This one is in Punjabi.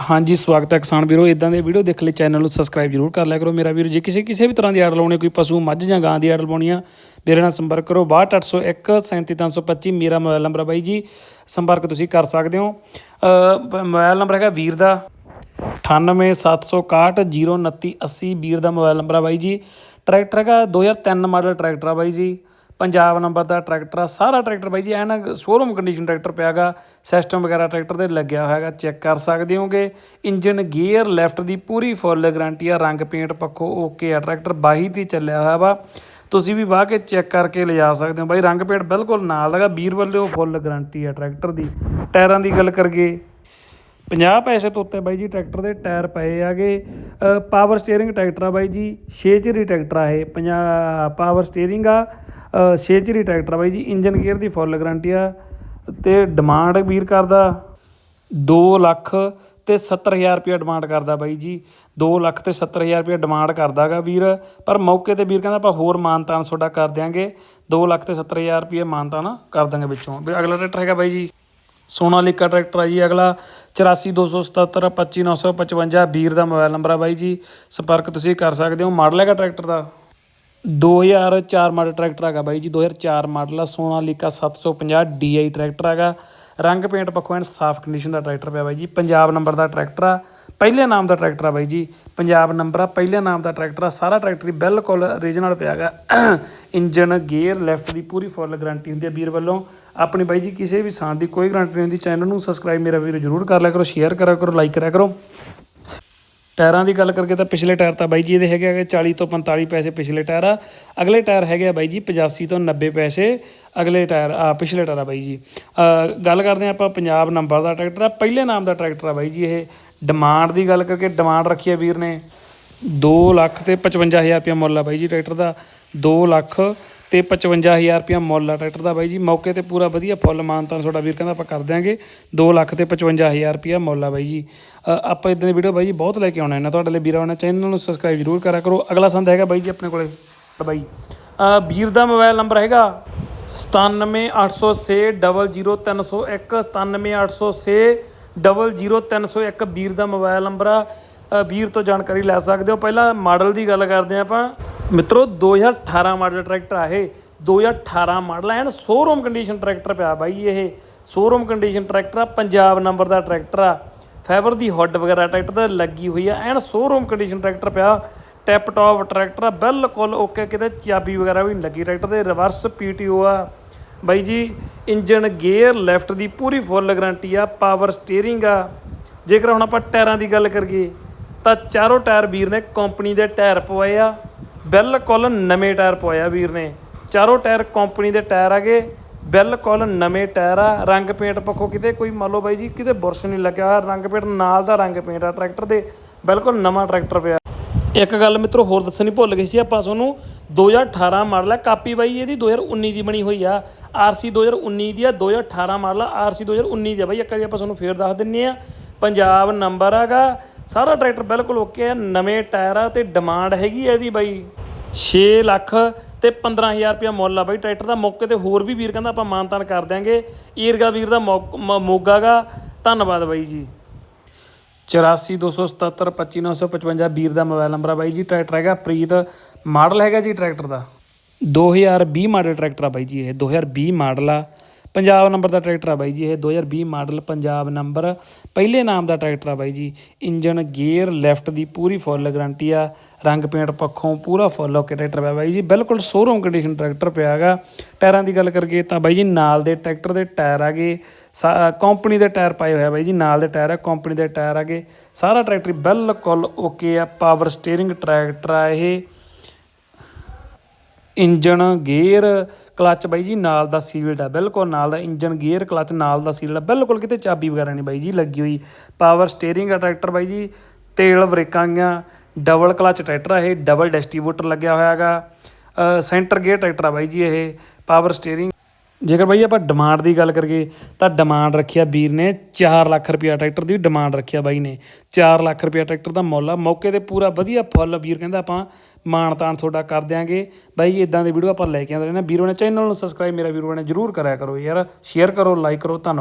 ਹਾਂਜੀ ਸਵਾਗਤ ਹੈ ਕਿਸਾਨ ਵੀਰੋ। ਇਦਾਂ ਦੇ ਵੀਡੀਓ ਦੇਖਣ ਲਈ ਚੈਨਲ ਨੂੰ ਸਬਸਕ੍ਰਾਈਬ ਜਰੂਰ ਕਰ ਲਿਆ ਕਰੋ। ਮੇਰਾ ਵੀਰੋ ਜੇ ਕਿਸੇ ਕਿਸੇ ਵੀ ਤਰ੍ਹਾਂ ਦੀ ਆਰਡਰ ਲਾਉਣੀ ਕੋਈ ਪਸ਼ੂ ਮੱਝ ਜਾਂ ਗਾਂ ਦੀ ਆਰਡਰ ਲਾਉਣੀ ਆ ਮੇਰੇ ਨਾਲ ਸੰਪਰਕ ਕਰੋ। 62801 37325 ਮੇਰਾ ਮੋਬਾਈਲ ਨੰਬਰ ਆ ਬਾਈ ਜੀ। ਸੰਪਰਕ ਤੁਸੀਂ ਕਰ ਸਕਦੇ ਹੋ। ਅ, ਮੋਬਾਈਲ ਨੰਬਰ ਹੈਗਾ ਵੀਰ ਦਾ 9876602980 ਵੀਰ ਦਾ ਮੋਬਾਈਲ ਨੰਬਰ ਆ ਬਾਈ ਜੀ। ਟਰੈਕਟਰ ਹੈਗਾ 2003 ਮਾਡਲ ਟਰੈਕਟਰ ਆ ਬਾਈ ਜੀ। ਪੰਜਾਬ ਨੰਬਰ ਦਾ ਟਰੈਕਟਰ ਆ, ਸਾਰਾ ਟਰੈਕਟਰ ਬਾਈ ਜੀ, ਐਨ ਸ਼ੋਰੂਮ ਕੰਡੀਸ਼ਨ ਟਰੈਕਟਰ ਪਿਆਗਾ ਸਿਸਟਮ ਵਗੈਰਾ ਟਰੈਕਟਰ ਦੇ ਲੱਗਿਆ ਹੋਇਆ ਹੈਗਾ ਚੈੱਕ ਕਰ ਸਕਦੇ ਹੋਗੇ। ਇੰਜਨ ਗੀਅਰ ਲੈਫਟ ਦੀ ਪੂਰੀ ਫੁੱਲ ਗਾਰੰਟੀ ਆ, ਰੰਗ ਪੇਂਟ ਪੱਖੋਂ ਓਕੇ ਆ, ਟਰੈਕਟਰ 22 'ਤੇ ਚੱਲਿਆ ਹੋਇਆ ਵਾ। ਤੁਸੀਂ ਵੀ ਵਾਹ ਕੇ ਚੈੱਕ ਕਰਕੇ ਲਿਜਾ ਸਕਦੇ ਹੋ ਬਾਈ, ਰੰਗ ਪੇਂਟ ਬਿਲਕੁਲ ਨਾਲ ਲਗਾ ਵੀਰ ਵੱਲੋਂ ਫੁੱਲ ਗਾਰੰਟੀ ਆ ਟਰੈਕਟਰ ਦੀ। ਟਾਇਰਾਂ ਦੀ ਗੱਲ ਕਰਗੇ 50 ਪੈਸੇ ਤੋਂ ਉੱਤੇ ਬਾਈ ਜੀ, ਟਰੈਕਟਰ ਦੇ ਟਾਇਰ ਪਏ ਆਗੇ ਪਾਵਰ ਸਟੀਅਰਿੰਗ ਟਰੈਕਟਰ ਆ ਬਾਈ ਜੀ 6 ਚਿਰੀ ਟਰੈਕਟਰ ਆ ਇਹ 50 ਪਾਵਰ ਸਟੀਅਰਿੰਗ ਆ। 6 ਚਿਰੀ ਟਰੈਕਟਰ ਆ ਬਾਈ ਜੀ, ਇੰਜਨ ਗੇਅਰ ਦੀ ਫੁੱਲ ਗਾਰੰਟੀ ਆ ਤੇ ਡਿਮਾਂਡ ਵੀਰ ਕਰਦਾ 2 ਲੱਖ ਤੇ 70000 ਰੁਪਏ ਡਿਮਾਂਡ ਕਰਦਾ ਬਾਈ ਜੀ। 2 ਲੱਖ ਤੇ 70000 ਰੁਪਏ ਡਿਮਾਂਡ ਕਰਦਾਗਾ ਵੀਰ। ਪਰ ਮੌਕੇ ਤੇ ਵੀਰ ਕਹਿੰਦਾ ਆਪਾਂ ਹੋਰ ਮਾਨਤਾਨ ਤੁਹਾਡਾ ਕਰ ਦਿਆਂਗੇ। 2 ਲੱਖ ਤੇ 70000 ਰੁਪਏ ਮਾਨਤਾਨ ਕਰ ਦਾਂਗੇ ਵਿੱਚੋਂ। ਵੀ ਅਗਲਾ ਟਰੈਕਟਰ ਹੈਗਾ ਬਾਈ ਜੀ। ਸੋਨਾਲੀਕਾ ਟਰੈਕਟਰ ਆ ਜੀ ਅਗਲਾ। 842772 25955 ਵੀਰ ਦਾ ਮੋਬਾਈਲ ਨੰਬਰ ਆ ਬਾਈ ਜੀ। ਸੰਪਰਕ ਤੁਸੀਂ ਕਰ ਸਕਦੇ ਹੋ। ਮਾਡਲ ਹੈਗਾ ਟਰੈਕਟਰ ਦਾ। 2004 ਮਾਡਲ ਟਰੈਕਟਰ ਹੈਗਾ ਬਾਈ ਜੀ 2004 ਮਾਡਲ ਆ ਸੋਨਾਲੀਕਾ 750 DI ਟਰੈਕਟਰ ਹੈਗਾ। ਰੰਗ ਪੇਂਟ ਪੱਖੋਂ ਐਨ ਸਾਫ਼ ਕੰਡੀਸ਼ਨ ਦਾ ਟਰੈਕਟਰ ਪਿਆ ਬਾਈ ਜੀ, ਪੰਜਾਬ ਨੰਬਰ ਦਾ ਟਰੈਕਟਰ ਆ, ਪਹਿਲੇ ਨਾਮ ਦਾ ਟਰੈਕਟਰ ਆ ਬਾਈ ਜੀ, ਪੰਜਾਬ ਨੰਬਰ ਆ, ਪਹਿਲੇ ਨਾਮ ਦਾ ਟਰੈਕਟਰ ਆ, ਸਾਰਾ ਟਰੈਕਟਰ ਹੀ ਬਿਲਕੁਲ ਰੀਜਨਲ ਪਿਆ ਹੈਗਾ। ਇੰਜਨ ਗੇਅਰ ਲੈਫਟ ਦੀ ਪੂਰੀ ਫੁੱਲ ਗਾਰੰਟੀ ਹੁੰਦੀ ਹੈ ਵੀਰ ਵੱਲੋਂ। ਆਪਣੀ ਬਾਈ ਜੀ, ਕਿਸੇ ਵੀ ਸਾਂ ਦੀ ਕੋਈ ਗਾਰੰਟੀ ਨਹੀਂ ਹੁੰਦੀ ਚੈਨਲ ਨੂੰ ਸਬਸਕ੍ਰਾਈਬ ਮੇਰਾ ਵੀਰ ਜਰੂਰ ਕਰ ਲਿਆ ਕਰੋ ਸ਼ੇਅਰ ਕਰਿਆ ਕਰੋ ਲਾਈਕ ਕਰਿਆ ਕਰੋ। ਟਾਇਰਾਂ ਦੀ ਗੱਲ ਕਰਕੇ ਤਾਂ ਪਿਛਲੇ ਟਾਇਰ ਤਾਂ ਬਾਈ ਜੀ ਇਹਦੇ ਹੈਗੇ ਆ 40 ਤੋਂ 45 ਪੈਸੇ ਪਿਛਲੇ ਟਾਇਰ ਆ। ਅਗਲੇ ਟਾਇਰ ਹੈਗੇ ਆ ਬਾਈ ਜੀ 85 ਤੋਂ 90 ਪੈਸੇ ਅਗਲੇ ਟਾਇਰ ਆ, ਪਿਛਲੇ ਟਾਇਰ ਆ ਬਾਈ ਜੀ। ਗੱਲ ਕਰਦੇ ਆ ਆਪਾਂ ਪੰਜਾਬ ਨੰਬਰ ਦਾ ਟਰੈਕਟਰ ਆ। ਪਹਿਲੇ ਨਾਮ ਦਾ ਟਰੈਕਟਰ ਆ ਬਾਈ ਜੀ ਇਹ। ਡਿਮਾਂਡ ਦੀ ਗੱਲ ਕਰਕੇ ਡਿਮਾਂਡ ਰੱਖੀ ਆ ਵੀਰ ਨੇ। 2 ਲੱਖ ਤੇ 55000 ਰੁਪਇਆ ਮੁੱਲ ਆ ਬਾਈ ਜੀ ਟਰੈਕਟਰ ਦਾ। 2 ਲੱਖ ਤੇ 55000 ਰੁਪਇਆ ਮੁੱਲ ਆ ਟਰੈਕਟਰ ਦਾ ਬਾਈ ਜੀ। ਮੌਕੇ ਤੇ ਪੂਰਾ ਵਧੀਆ ਫੁੱਲ ਮਾਨਤਾ ਤੁਹਾਡਾ ਵੀਰ ਕਹਿੰਦਾ ਆਪਾਂ ਕਰ ਦਿਆਂਗੇ। 2 ਲੱਖ ਤੇ 55000 ਰੁਪਇਆ ਮੁੱਲ ਆ ਬਾਈ ਜੀ। ਆਪਾਂ ਇਦਾਂ ਦੀ ਵੀਡੀਓ ਬਾਈ ਜੀ ਬਹੁਤ ਲੈ ਕੇ ਆਉਣਾ ਇਹਨਾਂ ਤੁਹਾਡੇ ਲਈ। ਵੀਰਾਂ ਨੇ ਚੈਨਲ ਨੂੰ ਸਬਸਕ੍ਰਾਈਬ ਜ਼ਰੂਰ ਕਰਾ ਕਰੋ। ਅਗਲਾ ਸੰਦ ਹੈਗਾ ਬਾਈ ਜੀ ਆਪਣੇ ਕੋਲੇ। ਬਾਈ ਵੀਰ ਦਾ ਮੋਬਾਈਲ ਨੰਬਰ ਹੈਗਾ 97806 97806 ਵੀਰ ਦਾ ਮੋਬਾਈਲ ਨੰਬਰ ਆ ਵੀਰ ਤੋਂ ਜਾਣਕਾਰੀ ਲੈ ਸਕਦੇ ਹੋ। ਪਹਿਲਾਂ ਮਾਡਲ ਦੀ ਗੱਲ ਕਰਦੇ ਹਾਂ ਆਪਾਂ। ਮਿੱਤਰੋ 2018 ਮਾਡਲ ਟਰੈਕਟਰ ਆ ਇਹ। 2018 model in showroom condition tractor ਪਿਆ ਬਾਈ ਇਹ। ਸ਼ੋਰੂਮ ਕੰਡੀਸ਼ਨ ਟਰੈਕਟਰ ਆ, ਪੰਜਾਬ ਨੰਬਰ ਦਾ ਟਰੈਕਟਰ ਆ। ਫਾਈਬਰ ਦੀ ਹੁੱਡ ਵਗੈਰਾ ਟਰੈਕਟਰ ਤੇ ਲੱਗੀ ਹੋਈ ਆ। ਐਨ ਸ਼ੋਰੂਮ ਕੰਡੀਸ਼ਨ ਟਰੈਕਟਰ ਪਿਆ। ਟੈਪ ਟੌਪ ਟਰੈਕਟਰ ਆ, ਬਿਲਕੁਲ ਓਕੇ ਕਿਤੇ ਚਾਬੀ ਵਗੈਰਾ ਵੀ ਨਹੀਂ ਲੱਗੀ ਟਰੈਕਟਰ ਦੇ ਰਿਵਰਸ ਪੀਟੀਓ ਆ। ਬਾਈ ਜੀ ਇੰਜਨ ਗੇਅਰ ਲੈਫਟ ਦੀ ਪੂਰੀ ਫੁੱਲ ਗਾਰੰਟੀ ਆ ਪਾਵਰ ਸਟੀਅਰਿੰਗ ਆ। ਜੇਕਰ ਹੁਣ ਆਪਾਂ ਟਾਇਰਾਂ ਦੀ ਗੱਲ ਕਰੀਏ ਤਾਂ ਚਾਰੋਂ ਟਾਇਰ ਵੀਰ ਨੇ ਕੰਪਨੀ ਦੇ ਟਾਇਰ ਪਵਾਏ ਆ। ਬਿਲਕੁਲ ਨਵੇਂ ਟਾਇਰ ਪਵਾਏ ਆ ਵੀਰ ਨੇ। ਚਾਰੋਂ ਟਾਇਰ ਕੰਪਨੀ ਦੇ ਟਾਇਰ ਆਗੇ। ਬਿਲਕੁਲ ਨਵੇਂ ਟਾਇਰ ਆ। ਰੰਗ ਪੇਂਟ ਪੱਖੋਂ ਕਿਤੇ ਕੋਈ ਮੰਨ ਲਓ ਬਾਈ ਜੀ ਕਿਤੇ ਬੁਰਸ਼ ਨਹੀਂ ਲੱਗਿਆ ਹੋਇਆ, ਰੰਗ ਪੇਂਟ ਨਾਲ ਦਾ ਰੰਗ ਪੇਂਟ ਆ ਟਰੈਕਟਰ ਦੇ। ਬਿਲਕੁਲ ਨਵਾਂ ਟਰੈਕਟਰ ਪਿਆ। ਇੱਕ ਗੱਲ ਮਿੱਤਰੋ ਹੋਰ ਦੱਸਣੀ ਭੁੱਲ ਗਈ ਸੀ ਆਪਾਂ ਤੁਹਾਨੂੰ। 2018 ਮਾਡਲ ਹੈ ਕਾਪੀ ਬਾਈ ਇਹਦੀ 2019 ਦੀ ਬਣੀ ਹੋਈ ਆ। ਆਰਸੀ 2019 ਦੀ ਆ। 2018 ਮਾਡਲ ਆ। ਆਰਸੀ 2019 ਦੀ ਆ ਬਾਈ। ਇੱਕ ਵਾਰੀ ਆਪਾਂ ਤੁਹਾਨੂੰ ਫੇਰ ਦੱਸ ਦਿੰਨੇ ਆ। ਪੰਜਾਬ ਨੰਬਰ ਹੈਗਾ। ਸਾਰਾ ਟਰੈਕਟਰ ਬਿਲਕੁਲ ਓਕੇ ਆ, ਨਵੇਂ ਟਾਇਰ ਆ ਤੇ ਡਿਮਾਂਡ ਹੈਗੀ ਆ ਇਹਦੀ ਬਾਈ। 6 ਲੱਖ ਤੇ 15000 ਰੁਪਇਆ ਮੁੱਲ ਆ ਬਾਈ ਟਰੈਕਟਰ ਦਾ। ਮੌਕੇ ਤੇ ਹੋਰ ਵੀ ਵੀਰ ਕਹਿੰਦਾ ਆਪਾਂ ਮਾਨਤਾਨ ਕਰ ਦਿਆਂਗੇ। ਈਰਗਾ ਵੀਰ ਦਾ ਮੌਕ- ਮੋਗਾ ਗਾ। ਧੰਨਵਾਦ ਬਾਈ ਜੀ। 8427725955 ਵੀਰ ਦਾ ਮੋਬਾਈਲ ਨੰਬਰ ਆ ਬਾਈ ਜੀ। ਟਰੈਕਟਰ ਹੈਗਾ ਪ੍ਰੀਤ। ਮਾਡਲ ਹੈਗਾ ਜੀ ਟਰੈਕਟਰ ਦਾ। 2020 ਮਾਡਲ ਟਰੈਕਟਰ ਆ ਬਾਈ ਜੀ ਇਹ। 2020 ਮਾਡਲ ਆ। ਪੰਜਾਬ ਨੰਬਰ ਦਾ ਟਰੈਕਟਰ ਆ ਬਾਈ ਜੀ, ਇਹ 2020 ਮਾਡਲ ਪੰਜਾਬ ਨੰਬਰ। ਪਹਿਲੇ ਨਾਮ ਦਾ ਟਰੈਕਟਰ ਆ ਬਾਈ ਜੀ ਇੰਜਨ ਗੇਅਰ, ਲੈਫਟ ਦੀ ਪੂਰੀ ਫੁੱਲ ਗਾਰੰਟੀ ਆ, ਰੰਗ ਪੇਂਟ ਪੱਖੋਂ ਪੂਰਾ ਫੁੱਲ ਓਕੇ ਟਰੈਕਟਰ ਪਿਆ ਬਾਈ ਜੀ, ਬਿਲਕੁਲ ਸ਼ੋਰੂਮ ਕੰਡੀਸ਼ਨ ਟਰੈਕਟਰ ਪਿਆ ਹੈਗਾ। ਟਾਇਰਾਂ ਦੀ ਗੱਲ ਕਰੀਏ ਤਾਂ ਬਾਈ ਜੀ, ਨਾਲ ਦੇ ਟਰੈਕਟਰ ਦੇ ਟਾਇਰ ਆਗੇ ਕੰਪਨੀ ਦੇ ਟਾਇਰ ਪਾਏ ਹੋਇਆ ਬਾਈ ਜੀ, ਨਾਲ ਦੇ ਟਾਇਰ ਆ ਕੰਪਨੀ ਦੇ ਟਾਇਰ ਆਗੇ ਸਾਰਾ ਟਰੈਕਟਰ ਬਿਲਕੁਲ ਓਕੇ ਆ ਪਾਵਰ ਸਟੀਅਰਿੰਗ ਟਰੈਕਟਰ ਆ ਇਹ। ਇੰਜਨ ਗੇਅਰ ਕਲੱਚ ਬਾਈ ਜੀ, ਨਾਲ ਦਾ ਸੀਲਡ ਆ ਬਿਲਕੁਲ ਨਾਲ ਦਾ ਇੰਜਨ ਗੇਅਰ ਕਲੱਚ, ਨਾਲ ਦਾ ਸੀਲਡ ਆ ਬਿਲਕੁਲ ਕਿਤੇ ਚਾਬੀ ਵਗੈਰਾ ਨਹੀਂ ਬਾਈ ਜੀ ਲੱਗੀ ਹੋਈ। ਪਾਵਰ ਸਟੀਅਰਿੰਗ ਆ ਟਰੈਕਟਰ ਬਾਈ ਜੀ, ਤੇਲ ਬ੍ਰੇਕਾਂ ਗੀਆਂ ਡਬਲ ਕਲੱਚ ਟਰੈਕਟਰ ਆ ਇਹ ਡਬਲ ਡਿਸਟ੍ਰੀਬਿਊਟਰ ਲੱਗਿਆ ਹੋਇਆ ਹੈਗਾ। ਸੈਂਟਰ ਗੇਅਰ ਟਰੈਕਟਰ ਆ ਬਾਈ ਜੀ ਇਹ ਪਾਵਰ ਸਟੀਅਰਿੰਗ ਜੇਕਰ ਬਾਈ ਆਪਾਂ ਡਿਮਾਂਡ ਦੀ ਗੱਲ ਕਰੀਏ, ਤਾਂ ਡਿਮਾਂਡ ਰੱਖਿਆ ਵੀਰ ਨੇ 4 ਲੱਖ ਰੁਪਿਆ ਟਰੈਕਟਰ ਦੀ ਡਿਮਾਂਡ ਰੱਖਿਆ ਬਾਈ ਨੇ। 4 ਲੱਖ ਰੁਪਿਆ ਟਰੈਕਟਰ ਦਾ ਮੁੱਲ ਆ। ਮੌਕੇ ਤੇ ਪੂਰਾ ਵਧੀਆ ਫੁੱਲ ਵੀਰ ਕਹਿੰਦਾ ਆਪਾਂ ਮਾਣ ਤਾਣ ਤੁਹਾਡਾ ਕਰ ਦਿਆਂਗੇ। ਬਾਈ ਇਦਾਂ ਦੀ ਵੀਡੀਓ ਆਪਾਂ ਲੈ ਕੇ ਆਉਂਦੇ ਰਹਿੰਦੇ ਵੀਰੋ ਨੇ ਚੈਨਲ ਨੂੰ ਸਬਸਕ੍ਰਾਈਬ ਮੇਰਾ ਵੀਰੋ ਨੇ ਜਰੂਰ ਕਰਿਆ ਕਰੋ ਯਾਰ। ਸ਼ੇਅਰ ਕਰੋ ਲਾਈਕ ਕਰੋ, ਧੰਨਵਾਦ।